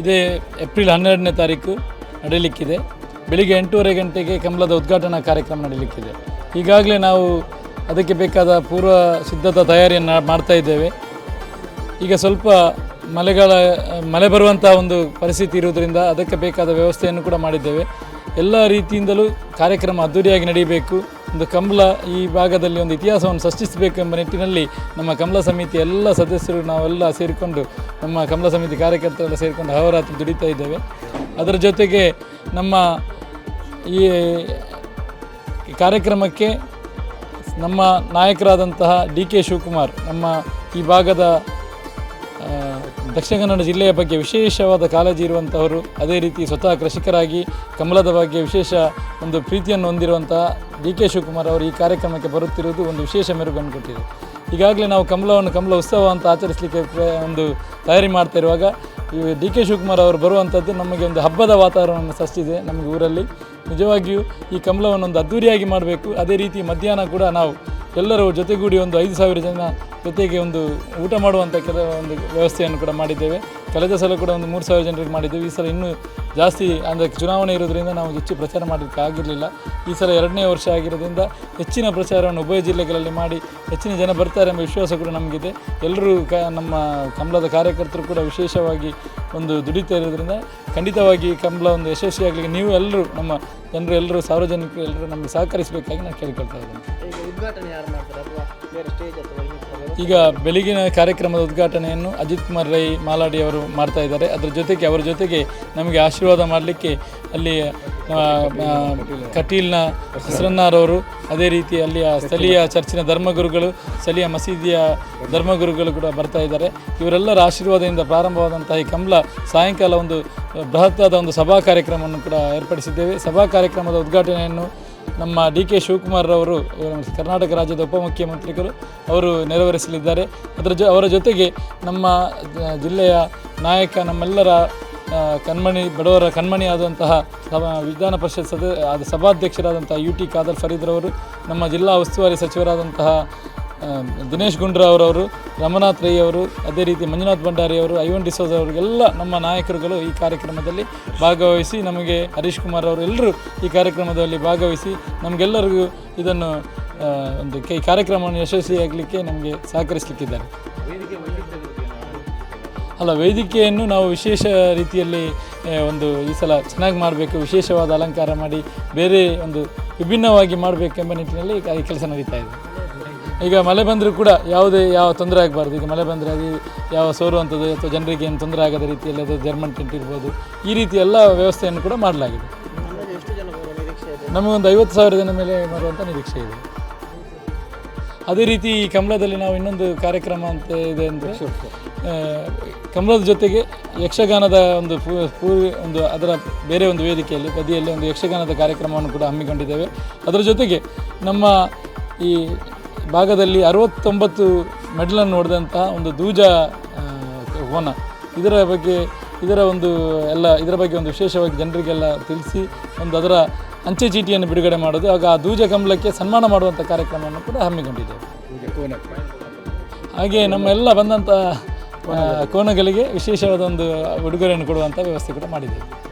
ಇದೇ ಏಪ್ರಿಲ್ ಹನ್ನೆರಡನೇ ತಾರೀಕು ನಡೆಯಲಿಕ್ಕಿದೆ ಬೆಳಿಗ್ಗೆ ಎಂಟೂವರೆ ಗಂಟೆಗೆ ಕಮಲದ ಉದ್ಘಾಟನಾ ಕಾರ್ಯಕ್ರಮ ನಡೆಯಲಿಕ್ಕಿದೆ ಈಗಾಗಲೇ ನಾವು ಅದಕ್ಕೆ ಬೇಕಾದ ಪೂರ್ವ ಸಿದ್ಧತಾ ತಯಾರಿಯನ್ನು ಮಾಡ್ತಾ ಇದ್ದೇವೆ. ಈಗ ಸ್ವಲ್ಪ ಮಳೆಗಾಲ ಮಳೆ ಬರುವಂಥ ಒಂದು ಪರಿಸ್ಥಿತಿ ಇರುವುದರಿಂದ ಅದಕ್ಕೆ ಬೇಕಾದ ವ್ಯವಸ್ಥೆಯನ್ನು ಕೂಡ ಮಾಡಿದ್ದೇವೆ. ಎಲ್ಲ ರೀತಿಯಿಂದಲೂ ಕಾರ್ಯಕ್ರಮ ಅದ್ದೂರಿಯಾಗಿ ನಡೆಯಬೇಕು. ಒಂದು ಕಮಲ ಈ ಭಾಗದಲ್ಲಿ ಒಂದು ಇತಿಹಾಸವನ್ನು ಸೃಷ್ಟಿಸಬೇಕು ಎಂಬ ನಿಟ್ಟಿನಲ್ಲಿ ನಮ್ಮ ಕಮಲ ಸಮಿತಿ ಎಲ್ಲ ಸದಸ್ಯರು ನಾವೆಲ್ಲ ಸೇರಿಕೊಂಡು ನಮ್ಮ ಕಮಲ ಸಮಿತಿ ಕಾರ್ಯಕರ್ತರೆಲ್ಲ ಸೇರಿಕೊಂಡು ಹವರಾತ್ರಿ ದುಡಿತಾ ಇದ್ದೇವೆ. ಅದರ ಜೊತೆಗೆ ನಮ್ಮ ಈ ಕಾರ್ಯಕ್ರಮಕ್ಕೆ ನಮ್ಮ ನಾಯಕರಾದಂತಹ ಡಿ ಕೆ ಶಿವಕುಮಾರ್, ನಮ್ಮ ಈ ಭಾಗದ ದಕ್ಷಿಣ ಕನ್ನಡ ಜಿಲ್ಲೆಯ ಬಗ್ಗೆ ವಿಶೇಷವಾದ ಕಾಳಜಿ ಇರುವಂಥವರು ಅದೇ ರೀತಿ ಸ್ವತಃ ಕೃಷಿಕರಾಗಿ ಕಮಲದ ಬಗ್ಗೆ ವಿಶೇಷ ಒಂದು ಪ್ರೀತಿಯನ್ನು ಹೊಂದಿರುವಂತಹ ಡಿ ಕೆ ಶಿವಕುಮಾರ್ ಅವರು ಈ ಕಾರ್ಯಕ್ರಮಕ್ಕೆ ಬರುತ್ತಿರುವುದು ಒಂದು ವಿಶೇಷ ಮೆರುಗನ್ನು ಕೊಟ್ಟಿದೆ. ಈಗಾಗಲೇ ನಾವು ಕಮಲವನ್ನು, ಕಮಲ ಉತ್ಸವ ಅಂತ ಆಚರಿಸಲಿಕ್ಕೆ ಒಂದು ತಯಾರಿ ಮಾಡ್ತಾ ಇರುವಾಗ, ಈ ಡಿ ಕೆ ಶಿವಕುಮಾರ್ ಅವರು ಬರುವಂಥದ್ದು ನಮಗೆ ಒಂದು ಹಬ್ಬದ ವಾತಾವರಣವನ್ನು ಸೃಷ್ಟಿದೆ ನಮಗೆ ಊರಲ್ಲಿ. ನಿಜವಾಗಿಯೂ ಈ ಕಮಲವನ್ನು ಒಂದು ಅದ್ಧೂರಿಯಾಗಿ ಮಾಡಬೇಕು. ಅದೇ ರೀತಿ ಮಧ್ಯಾಹ್ನ ಕೂಡ ನಾವು ಎಲ್ಲರೂ ಜೊತೆಗೂಡಿ ಒಂದು ಐದು ಸಾವಿರ ಜನ ಜೊತೆಗೆ ಒಂದು ಊಟ ಮಾಡುವಂಥ ಕೆಲ ಒಂದು ವ್ಯವಸ್ಥೆಯನ್ನು ಕೂಡ ಮಾಡಿದ್ದೇವೆ. ಕಳೆದ ಸಲ ಕೂಡ ಒಂದು ಮೂರು ಸಾವಿರ ಜನರಿಗೆ ಮಾಡಿದ್ದೇವೆ. ಈ ಸಲ ಇನ್ನೂ ಜಾಸ್ತಿ ಅಂದರೆ ಚುನಾವಣೆ ಇರೋದ್ರಿಂದ ನಾವು ಹೆಚ್ಚು ಪ್ರಚಾರ ಮಾಡಲಿಕ್ಕೆ ಆಗಿರಲಿಲ್ಲ. ಈ ಸಲ ಎರಡನೇ ವರ್ಷ ಆಗಿರೋದ್ರಿಂದ ಹೆಚ್ಚಿನ ಪ್ರಚಾರವನ್ನು ಉಭಯ ಜಿಲ್ಲೆಗಳಲ್ಲಿ ಮಾಡಿ ಹೆಚ್ಚಿನ ಜನ ಬರ್ತಾರೆ ಎಂಬ ವಿಶ್ವಾಸ ಕೂಡ ನಮಗಿದೆ. ಎಲ್ಲರೂ ಕ ನಮ್ಮ ಕಮಲದ ಕಾರ್ಯಕರ್ತರು ಕೂಡ ವಿಶೇಷವಾಗಿ ಒಂದು ದುಡಿತಾ ಇರೋದ್ರಿಂದ ಖಂಡಿತವಾಗಿ ಕಂಬಳ ಒಂದು ಯಶಸ್ವಿಯಾಗಲಿಕ್ಕೆ ನೀವು ಎಲ್ಲರೂ ನಮ್ಮ ಜನರು ಎಲ್ಲರೂ ಸಾರ್ವಜನಿಕರು ಎಲ್ಲರೂ ನಮಗೆ ಸಹಕರಿಸಬೇಕಾಗಿ ನಾನು ಕೇಳಿಕೊಳ್ತಾ ಇದ್ದೇನೆ. ಈಗ ಬೆಳಗಿನ ಕಾರ್ಯಕ್ರಮದ ಉದ್ಘಾಟನೆಯನ್ನು ಅಜಿತ್ ಕುಮಾರ್ ರೈ ಮಾಲಾಡಿ ಅವರು ಮಾಡ್ತಾ ಇದ್ದಾರೆ. ಅದರ ಜೊತೆಗೆ ಅವರ ಜೊತೆಗೆ ನಮಗೆ ಆಶೀರ್ವಾದ ಮಾಡಲಿಕ್ಕೆ ಅಲ್ಲಿ ಕಟೀಲ್ನ ಹೆಸರನ್ನಾರವರು ಅದೇ ರೀತಿ ಅಲ್ಲಿಯ ಸ್ಥಳೀಯ ಚರ್ಚಿನ ಧರ್ಮಗುರುಗಳು, ಸ್ಥಳೀಯ ಮಸೀದಿಯ ಧರ್ಮಗುರುಗಳು ಕೂಡ ಬರ್ತಾ ಇದ್ದಾರೆ. ಇವರೆಲ್ಲರ ಆಶೀರ್ವಾದದಿಂದ ಪ್ರಾರಂಭವಾದಂತಹ ಈ ಕಮಲ ಸಾಯಂಕಾಲ ಒಂದು ಬೃಹತ್ತಾದ ಒಂದು ಸಭಾ ಕಾರ್ಯಕ್ರಮವನ್ನು ಕೂಡ ಏರ್ಪಡಿಸಿದ್ದೇವೆ. ಸಭಾ ಕಾರ್ಯಕ್ರಮದ ಉದ್ಘಾಟನೆಯನ್ನು ನಮ್ಮ ಡಿ ಕೆ ಶಿವಕುಮಾರ್ ಅವರು ಕರ್ನಾಟಕ ರಾಜ್ಯದ ಉಪಮುಖ್ಯಮಂತ್ರಿಗಳು ಅವರು ನೆರವೇರಿಸಲಿದ್ದಾರೆ. ಅದರ ಜೊ, ಅವರ ಜೊತೆಗೆ ನಮ್ಮ ಜಿಲ್ಲೆಯ ನಾಯಕ, ನಮ್ಮೆಲ್ಲರ ಕಣ್ಮಣಿ, ಬಡವರ ಕಣ್ಮಣಿ ಆದಂತಹ ಸಭಾ, ವಿಧಾನ ಪರಿಷತ್ ಸದ ಸಭಾಧ್ಯಕ್ಷರಾದಂತಹ ಯು ಟಿ ಖಾದರ್ ಫರೀದ್ರವರು ನಮ್ಮ ಜಿಲ್ಲಾ ಉಸ್ತುವಾರಿ ಸಚಿವರಾದಂತಹ ದಿನೇಶ್ ಗುಂಡ್ರಾವ್ ಅವರು ರಮನಾಥ್ ರೈ ಅವರು ಅದೇ ರೀತಿ ಮಂಜುನಾಥ್ ಭಂಡಾರಿ ಅವರು, ಐವನ್ ಡಿಸೋಜ್ ಅವರಿಗೆಲ್ಲ ನಮ್ಮ ನಾಯಕರುಗಳು ಈ ಕಾರ್ಯಕ್ರಮದಲ್ಲಿ ಭಾಗವಹಿಸಿ ನಮಗೆ ಹರೀಶ್ ಕುಮಾರ್ ಅವರು ಎಲ್ಲರೂ ಈ ಕಾರ್ಯಕ್ರಮದಲ್ಲಿ ಭಾಗವಹಿಸಿ ನಮಗೆಲ್ಲರಿಗೂ ಇದನ್ನು ಒಂದು ಕೈ ಕಾರ್ಯಕ್ರಮವನ್ನು ಯಶಸ್ವಿಯಾಗಲಿಕ್ಕೆ ನಮಗೆ ಸಹಕರಿಸಲಿಕ್ಕಿದ್ದಾರೆ. ಅಲ್ಲ, ವೇದಿಕೆಯನ್ನು ನಾವು ವಿಶೇಷ ರೀತಿಯಲ್ಲಿ ಒಂದು ಈ ಸಲ ಚೆನ್ನಾಗಿ ಮಾಡಬೇಕು, ವಿಶೇಷವಾದ ಅಲಂಕಾರ ಮಾಡಿ, ಬೇರೆ ಒಂದು ವಿಭಿನ್ನವಾಗಿ ಮಾಡಬೇಕೆಂಬ ನಿಟ್ಟಿನಲ್ಲಿ ಈ ಈ ಕೆಲಸ ನಡೀತಾ ಇದೆ. ಈಗ ಮಳೆ ಬಂದರೂ ಕೂಡ ಯಾವುದೇ ಯಾವ ತೊಂದರೆ ಆಗಬಾರ್ದು. ಈಗ ಮಳೆ ಬಂದರೆ ಅದು ಯಾವ ಸೋರುವಂಥದ್ದು ಅಥವಾ ಜನರಿಗೆ ಏನು ತೊಂದರೆ ಆಗದ ರೀತಿಯಲ್ಲಿ ಅದು ಜರ್ಮನ್ ಟೆಂಟ್ ಇರ್ಬೋದು. ಈ ರೀತಿ ಎಲ್ಲ ವ್ಯವಸ್ಥೆಯನ್ನು ಕೂಡ ಮಾಡಲಾಗಿದೆ. ನಮಗೊಂದು ಐವತ್ತು ಸಾವಿರ ಜನ ಮೇಲೆ ಬರುವಂಥ ನಿರೀಕ್ಷೆ ಇದೆ. ಅದೇ ರೀತಿ ಈ ಕಮಲದಲ್ಲಿ ನಾವು ಇನ್ನೊಂದು ಕಾರ್ಯಕ್ರಮ ಅಂತ ಇದೆ ಅಂದರೆ ಕಮಲದ ಜೊತೆಗೆ ಯಕ್ಷಗಾನದ ಒಂದು ಪೂ- ಒಂದು ಅದರ ಬೇರೆ ಒಂದು ವೇದಿಕೆಯಲ್ಲಿ, ಬದಿಯಲ್ಲಿ ಒಂದು ಯಕ್ಷಗಾನದ ಕಾರ್ಯಕ್ರಮವನ್ನು ಕೂಡ ಹಮ್ಮಿಕೊಂಡಿದ್ದೇವೆ. ಅದರ ಜೊತೆಗೆ ನಮ್ಮ ಈ ಭಾಗದಲ್ಲಿ ಅರವತ್ತೊಂಬತ್ತು ಮೆಡಲನ್ನು ಹೊಡೆದಂತಹ ಒಂದು ದೂಜ ಹೋನ. ಇದರ ಬಗ್ಗೆ ಇದರ ಒಂದು ಎಲ್ಲ ಇದರ ಬಗ್ಗೆ ಒಂದು ವಿಶೇಷವಾಗಿ ಜನರಿಗೆಲ್ಲ ತಿಳಿಸಿ ಒಂದು ಅದರ ಅಂಚೆ ಚೀಟಿಯನ್ನು ಬಿಡುಗಡೆ ಮಾಡೋದು. ಆಗ ಆ ದೂಜ ಕಂಬಳಕ್ಕೆ ಸನ್ಮಾನ ಮಾಡುವಂಥ ಕಾರ್ಯಕ್ರಮವನ್ನು ಕೂಡ ಹಮ್ಮಿಕೊಂಡಿದ್ದೇವೆ. ಹಾಗೆ ನಮ್ಮೆಲ್ಲ ಬಂದಂಥ ಕೋನಗಳಿಗೆ. ಕೋಣಗಳಿಗೆ ವಿಶೇಷವಾದ ಒಂದು ಉಡುಗೊರೆಯನ್ನು ಕೊಡುವಂಥ ವ್ಯವಸ್ಥೆ ಕೂಡ ಮಾಡಿದ್ದೇವೆ.